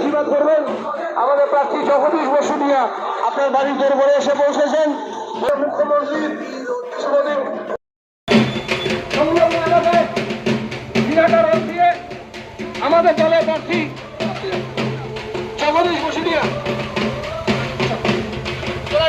আশীর্বাদ করবেন আমাদের প্রার্থী জগদীশ বসু নিয়া আপনার বাড়ির দরবারে এসে পৌঁছেছেন। মুখ্যমন্ত্রী আমাদের দলের প্রার্থী জগদীশ বসুনিয়া তোরা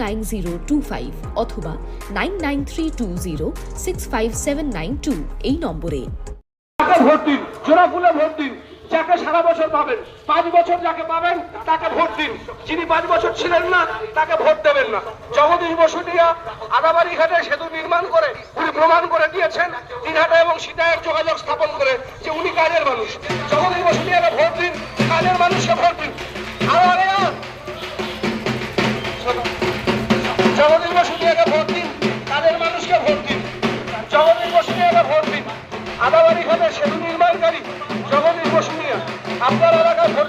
nine অথবা নাইন এই নম্বরে। যাকে সারা বছর পাবেন, পাঁচ বছর যাকে পাবেন, তাকে ভোট দিন যিনি পাঁচ বছর ছিলেন না, তাকে ভোট দেবেন না। জগদীশ বসুনিয়া আদাবাড়ি ঘাটে সেতু নির্মাণ করে, উনি প্রমাণ করে দিয়েছেন দিনহাটা এবং সীতায়ের যোগাযোগ স্থাপন করে যে উনি কাজের মানুষ। জগদীশ বসুনিয়াকে ভোট দিন, কাজের মানুষকে ভোট দিন। আরে জগদীশ বসুনিয়াকে ভোট দিন, তাদের মানুষকে ভোট দিন। জগদীশ বসুনিয়াকে ভোট দিন। আদাবাড়ি ঘাটে সেতু নির্মাণকারী জগদীশ বসুনিয়া, আপনার এলাকায় ভোট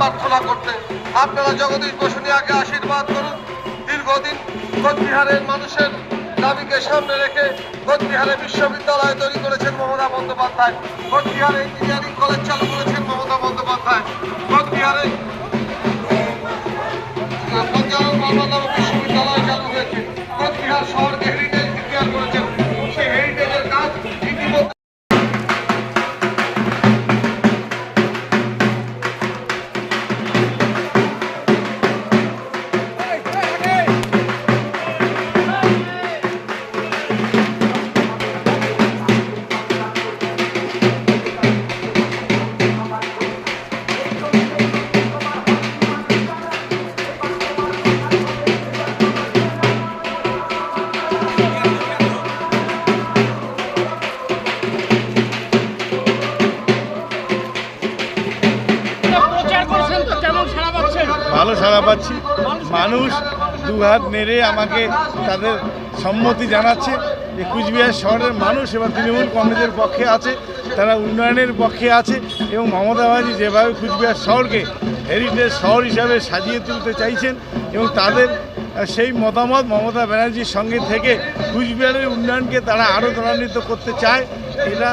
প্রার্থনা করতে। আপনারা জগদীশ বসুনিয়াকে আশীর্বাদ করুন। দীর্ঘদিন কোচবিহারের মানুষের দাবিকে সামনে রেখে কোচবিহারে বিশ্ববিদ্যালয় তৈরি করেছেন মমতা বন্দ্যোপাধ্যায়। কোচবিহারে ইঞ্জিনিয়ারিং কলেজ চালু করেছেন মমতা বন্দ্যোপাধ্যায়। কোচবিহারে সাড়া পাচ্ছি। মানুষ দু হাত নেড়ে আমাকে তাদের সম্মতি জানাচ্ছে। যে কুচবিহার শহরের মানুষ এবার তৃণমূল কংগ্রেসের পক্ষে আছে, তারা উন্নয়নের পক্ষে আছে এবং মমতা ব্যানার্জি যেভাবে কুচবিহার শহরকে হেরিটেজ শহর হিসাবে সাজিয়ে তুলতে চাইছেন এবং তাদের সেই মতামত মমতা ব্যানার্জির সঙ্গে থেকে কুচবিহারের উন্নয়নকে তারা আরও ত্বরান্বিত করতে চায় এটা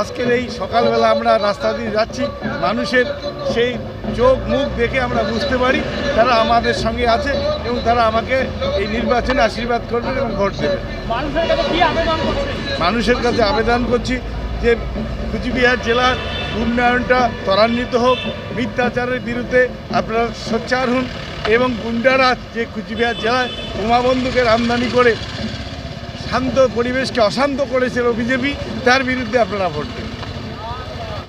আজকের এই সকালবেলা আমরা রাস্তা দিয়ে যাচ্ছি। মানুষের সেই চোখ মুখ দেখে আমরা বুঝতে পারি তারা আমাদের সঙ্গে আছে এবং তারা আমাকে এই নির্বাচনে আশীর্বাদ করবেন এবং ভোট দেবেন। মানুষের কাছে আবেদন মানুষের কাছে আবেদন করছি যে কুচবিহার জেলার উন্নয়নটা ত্বরান্বিত হোক, মিথ্যাচারের বিরুদ্ধে আপনারা সোচ্চার হন এবং গুন্ডারা যে কুচবিহার জেলায় বোমা বন্দুকের আমদানি করে শান্ত পরিবেশকে অশান্ত করেছিল বিজেপি, তার বিরুদ্ধে আপনারা ভোট